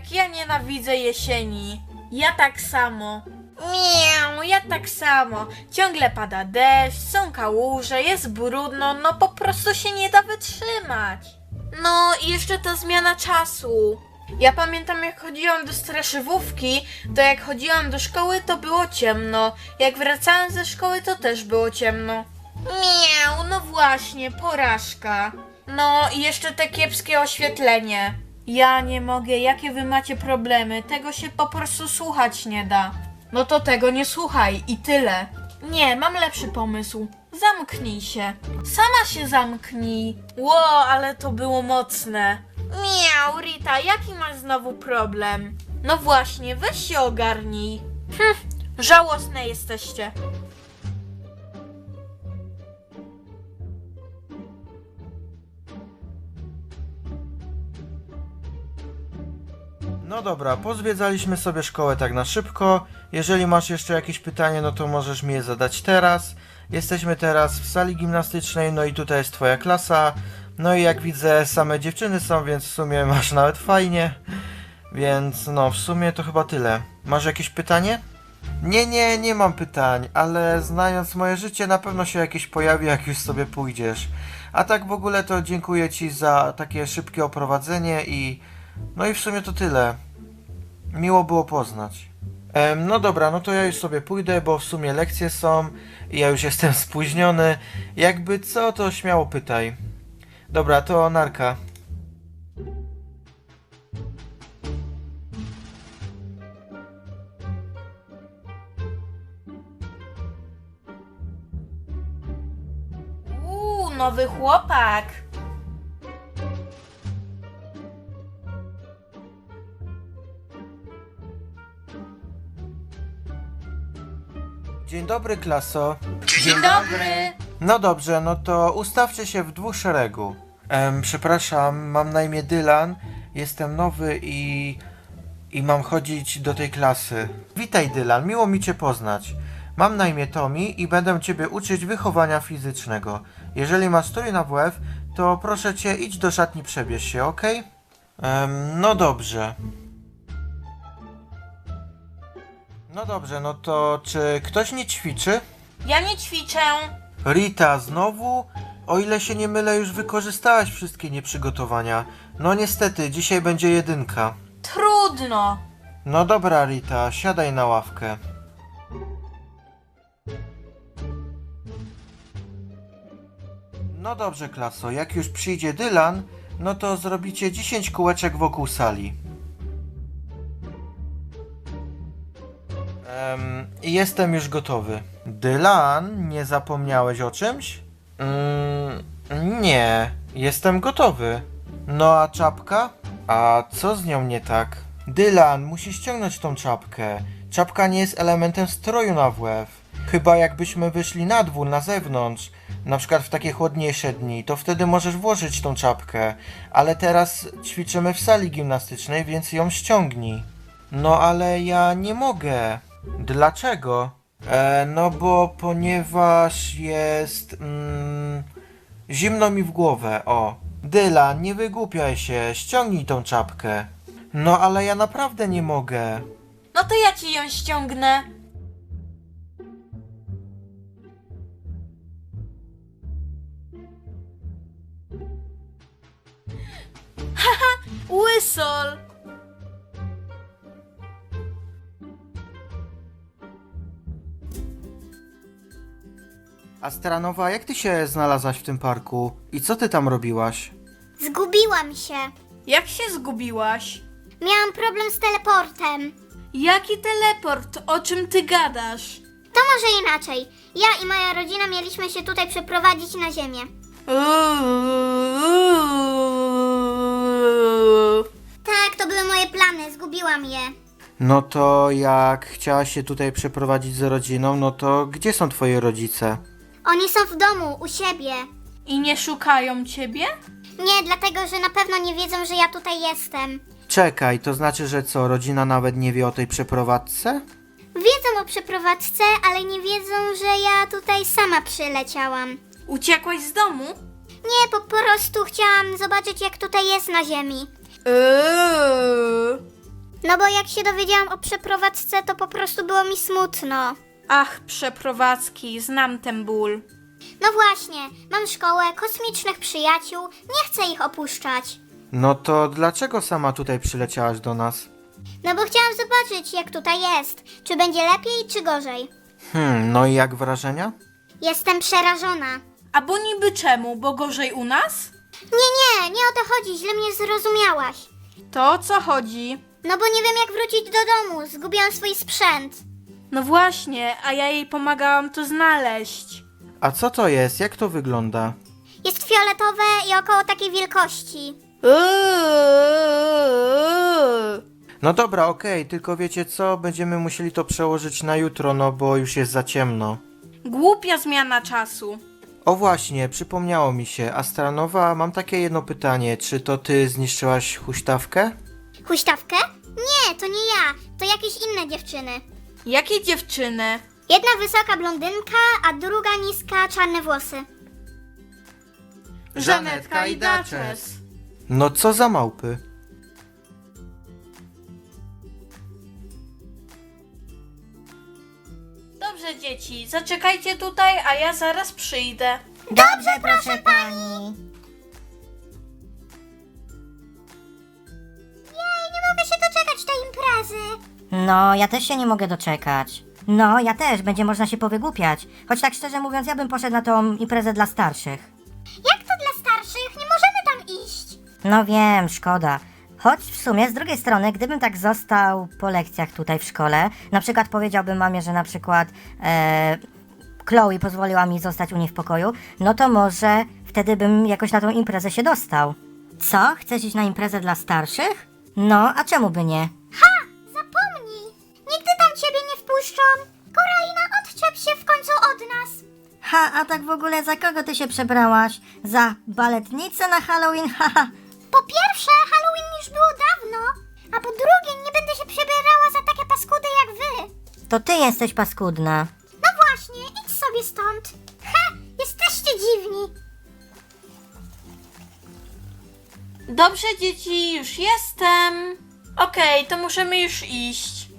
Jak ja nienawidzę jesieni. Ja tak samo. Miau, ja tak samo. Ciągle pada deszcz, są kałuże, jest brudno, no po prostu się nie da wytrzymać. No i jeszcze ta zmiana czasu. Ja pamiętam jak chodziłam do straszywówki, to jak chodziłam do szkoły to było ciemno. Jak wracałam ze szkoły to też było ciemno. Miau, no właśnie, porażka. No i jeszcze te kiepskie oświetlenie. Ja nie mogę, jakie wy macie problemy? Tego się po prostu słuchać nie da. No to tego nie słuchaj i tyle. Nie, mam lepszy pomysł. Zamknij się. Sama się zamknij. Ło, ale to było mocne. Miau, Rita, jaki masz znowu problem? No właśnie, weź się ogarnij. Hm, żałosne jesteście. No dobra, pozwiedzaliśmy sobie szkołę tak na szybko. Jeżeli masz jeszcze jakieś pytanie, no to możesz mi je zadać teraz. Jesteśmy teraz w sali gimnastycznej, no i tutaj jest twoja klasa. No i jak widzę, same dziewczyny są, więc w sumie masz nawet fajnie. Więc no, w sumie to chyba tyle. Masz jakieś pytanie? Nie, nie, nie mam pytań, ale znając moje życie, na pewno się jakieś pojawi, jak już sobie pójdziesz. A tak w ogóle to dziękuję Ci za takie szybkie oprowadzenie i no i w sumie to tyle. Miło było poznać. Em, no dobra, no to ja już sobie pójdę, bo w sumie lekcje są i ja już jestem spóźniony. Jakby co, to śmiało pytaj. Dobra, to narka. Uuu, nowy chłopak. Dobry, klaso. Dzień dobry. No dobrze, no to ustawcie się w dwóch szeregu. Em, przepraszam, mam na imię Dylan, jestem nowy i... i mam chodzić do tej klasy. Witaj Dylan, miło mi Cię poznać. Mam na imię Tommy i będę Ciebie uczyć wychowania fizycznego. Jeżeli masz strój na WF, to proszę Cię idź do szatni przebierz się, ok? no dobrze. No dobrze, no to czy ktoś nie ćwiczy? Ja nie ćwiczę. Rita, znowu? O ile się nie mylę, już wykorzystałaś wszystkie nieprzygotowania. No niestety, dzisiaj będzie jedynka. Trudno. No dobra, Rita, siadaj na ławkę. No dobrze, klaso, jak już przyjdzie Dylan, no to zrobicie 10 kółeczek wokół sali. Em, jestem już gotowy. Dylan, nie zapomniałeś o czymś? Mm, nie, jestem gotowy. No a czapka? A co z nią nie tak? Dylan, musisz ściągnąć tą czapkę. Czapka nie jest elementem stroju na WF. Chyba jakbyśmy wyszli na dwór, na zewnątrz, na przykład w takie chłodniejsze dni, to wtedy możesz włożyć tą czapkę. Ale teraz ćwiczymy w sali gimnastycznej, więc ją ściągnij. No ale ja nie mogę. Dlaczego? E, no bo ponieważ jest... Mm, zimno mi w głowę, o. Dylan, nie wygłupiaj się, ściągnij tą czapkę. No ale ja naprawdę nie mogę. No to ja ci ją ściągnę. Haha, łysol. Astranowa, jak ty się znalazłaś w tym parku? I co ty tam robiłaś? Zgubiłam się. Jak się zgubiłaś? Miałam problem z teleportem. Jaki teleport? O czym ty gadasz? To może inaczej. Ja i moja rodzina mieliśmy się tutaj przeprowadzić na ziemię. Tak, to były moje plany, zgubiłam je. No to jak chciałaś się tutaj przeprowadzić z rodziną, no to gdzie są twoi rodzice? Oni są w domu, u siebie. I nie szukają ciebie? Nie, dlatego że na pewno nie wiedzą, że ja tutaj jestem. Czekaj, to znaczy, że co, rodzina nawet nie wie o tej przeprowadzce? Wiedzą o przeprowadzce, ale nie wiedzą, że ja tutaj sama przyleciałam. Uciekłaś z domu? Nie, po prostu chciałam zobaczyć, jak tutaj jest na ziemi. Eee. No bo jak się dowiedziałam o przeprowadzce, to po prostu było mi smutno. Ach, przeprowadzki, znam ten ból. No właśnie, mam szkołę, kosmicznych przyjaciół, nie chcę ich opuszczać. No to dlaczego sama tutaj przyleciałaś do nas? No bo chciałam zobaczyć, jak tutaj jest. Czy będzie lepiej, czy gorzej. Hmm, no i jak wrażenia? Jestem przerażona. A bo niby czemu, bo gorzej u nas? Nie, nie, nie o to chodzi, źle mnie zrozumiałaś. To o co chodzi? No bo nie wiem, jak wrócić do domu, zgubiłam swój sprzęt. No właśnie, a ja jej pomagałam to znaleźć. A co to jest? Jak to wygląda? Jest fioletowe i około takiej wielkości. No dobra, okej, tylko wiecie co? Będziemy musieli to przełożyć na jutro, no bo już jest za ciemno. Głupia zmiana czasu. O właśnie, przypomniało mi się. Astranowa, mam takie jedno pytanie. Czy to ty zniszczyłaś huśtawkę? Huśtawkę? Nie, to nie ja, to jakieś inne dziewczyny. Jakie dziewczyny? Jedna wysoka blondynka, a druga niska, czarne włosy. Żanetka i Duchess. No co za małpy? Dobrze, dzieci, zaczekajcie tutaj, a ja zaraz przyjdę. Dobrze, proszę pani. Jej, nie mogę się doczekać tej imprezy. No, ja też się nie mogę doczekać. No, ja też, będzie można się powygłupiać. Choć tak szczerze mówiąc, ja bym poszedł na tą imprezę dla starszych. Jak to dla starszych? Nie możemy tam iść. No wiem, szkoda. Choć w sumie z drugiej strony, gdybym tak został po lekcjach tutaj w szkole, na przykład powiedziałbym mamie, że na przykład e, Chloe pozwoliła mi zostać u niej w pokoju, no to może wtedy bym jakoś na tą imprezę się dostał. Co? Chcesz iść na imprezę dla starszych? No, a czemu by nie? Ha, a tak w ogóle za kogo ty się przebrałaś? Za baletnicę na Halloween? Haha. Po pierwsze, Halloween już było dawno, a po drugie, nie będę się przebierała za takie paskudy jak wy. To ty jesteś paskudna. No właśnie, idź sobie stąd. Ha! Jesteście dziwni. Dobrze, dzieci, już jestem. Okej, to możemy już iść.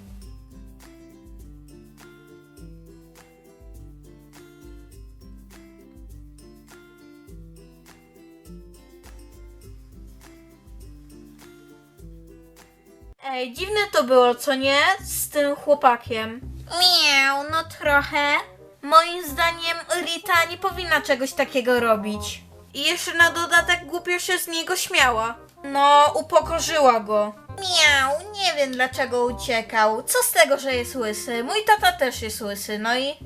Ej, dziwne to było, co nie? Z tym chłopakiem. Miał, no trochę. Moim zdaniem Rita nie powinna czegoś takiego robić. I jeszcze na dodatek głupio się z niego śmiała. No, upokorzyła go. Miał, nie wiem dlaczego uciekał. Co z tego, że jest łysy? Mój tata też jest łysy, no i...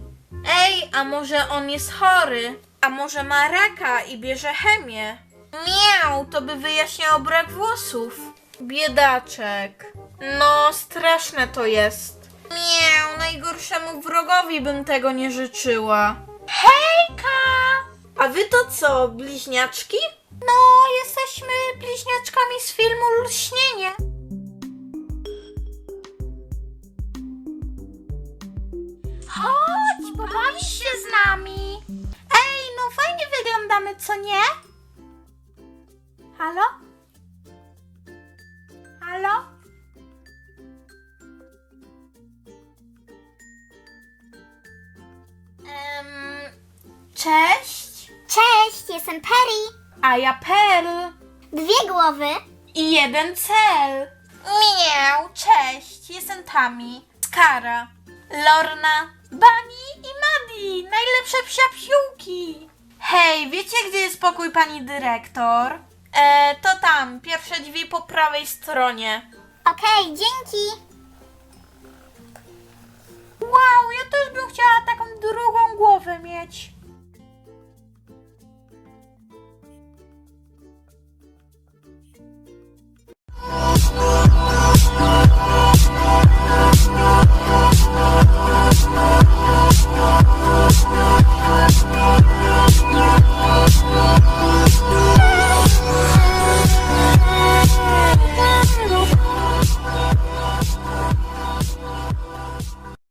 Ej, a może on jest chory? A może ma raka i bierze chemię? Miał, to by wyjaśniało brak włosów. Biedaczek. No, straszne to jest. Miał, najgorszemu wrogowi bym tego nie życzyła. Hejka! A wy to co, bliźniaczki? No, jesteśmy bliźniaczkami z filmu Lśnienie. Chodź, pobawisz się z nami. Ej, no fajnie wyglądamy, co nie? Halo? Halo? Em, cześć, Cześć, jestem Perry. a ja Pearl Dwie głowy. i jeden cel. Miau, cześć, jestem Tami, Skara, Lorna, Bunny i Maddie, najlepsze psiapsiółki. Hej, wiecie gdzie jest pokój pani dyrektor? E, to tam, pierwsze drzwi po prawej stronie. Okej, dzięki. Wow, ja też bym chciała taką drugą głowę mieć.